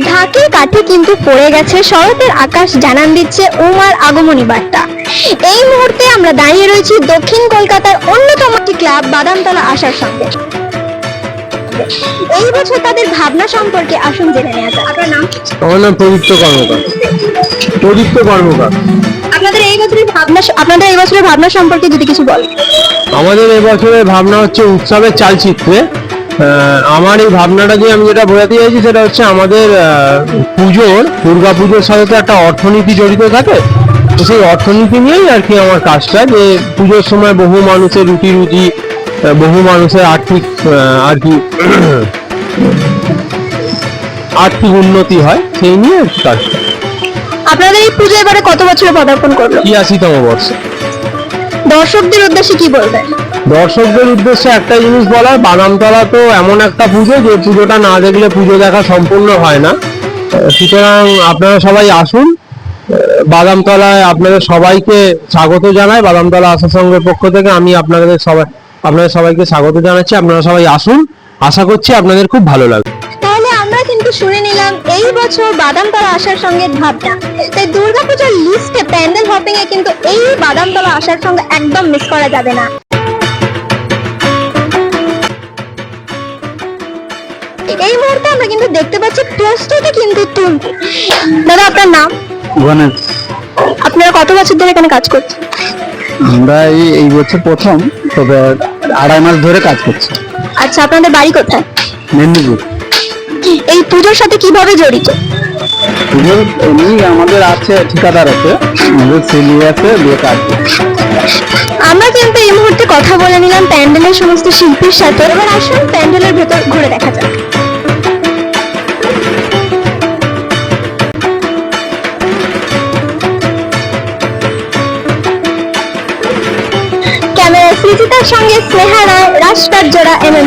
ঢাকের কাঠে কিন্তু পড়ে গেছে শরতের আকাশ জানান দিচ্ছে উমার আগমনী বার্তা। এই মুহূর্তে আমরা দাঁড়িয়ে রয়েছি দক্ষিণ কলকাতার অন্যতম একটি ক্লাব বাদামতলা আসার সঙ্গে। এই বছর তাদের ভাবনা সম্পর্কে আসুন জেনে নেওয়া যাক। আপনার নাম? আমার নাম প্রদীপ্ত কর্মকার। প্রদীপ্ত কর্মকার। আপনাদের এই বছরের ভাবনা আপনাদের এই বছরের ভাবনা সম্পর্কে যদি কিছু বলেন। আমাদের এবছরের ভাবনা হচ্ছে উৎসবের চালচিত্রে আমার এই ভাবনাটা যে আমি যেটা বোঝাতে চাইছি সেটা হচ্ছে আমাদের পুজোর দুর্গা পুজোর সাথে তো একটা অর্থনীতি জড়িত থাকে। তো সেই অর্থনীতি নিয়েই আর কি আমার কাজটা যে পুজোর সময় বহু মানুষের রুটি রুজি আহ, বহু মানুষের আর্থিক আর কি আর্থিক উন্নতি হয় সেই নিয়ে কাজটা। আপনাদের এই পুজো এবারে কত বছরে পদার্পণ করল? ছিয়াশিতম বর্ষ। দর্শকদের উদ্দেশ্যে কি বলবেন? দর্শকদের উদ্দেশ্যে একটা জিনিস বলার বাদামতলা তো এমন একটা পুজো যে পুজোটা না দেখলে পুজো দেখা সম্পূর্ণ হয় না। সুতরাং আপনারা সবাই আসুন। বাদামতলায় আপনাদের সবাইকে স্বাগত জানাই। বাদামতলা আশা সংঘের পক্ষ থেকে আমি আপনাদের সবাই আপনাদের সবাইকে স্বাগত জানাচ্ছি। আপনারা সবাই আসুন। আশা করছি আপনাদের খুব ভালো লাগবে। তাহলে আমরা কিন্তু শুনে নিলাম, এই বছর বাদামতলা আসার সঙ্গে ভাবনা তাই দুর্গাপূজার লিস্টে প্যান্ডেল হপিং এ কিন্তু এই বাদামতলা আসার সঙ্গে একদম মিস করা যাবে না। এই মুহূর্তে আমরা কিন্তু দেখতে পাচ্ছি প্রস্তুতি কিন্তু তুলছে দাদা আপনার নাম? গণেশ। আপনারা কত বছর ধরে এখানে কাজ করছেন? আমরা এই এই বছর প্রথম তবে আড়াই মাস ধরে কাজ করছি। আচ্ছা আপনাদের বাড়ি কোথায়? মেদিনীপুর। এই পুজোর সাথে কীভাবে জড়িত? পুজোর এমনি আমাদের আছে ঠিকাদার আছে আমাদের সেলি আছে দিয়ে কাজ আমরা কিন্তু এই মুহূর্তে কথা বলে নিলাম প্যান্ডেলের সমস্ত শিল্পীর সাথে। এবার আসুন প্যান্ডেলের সঙ্গে স্নেহা রায় রাজপাট জোড়া এম এম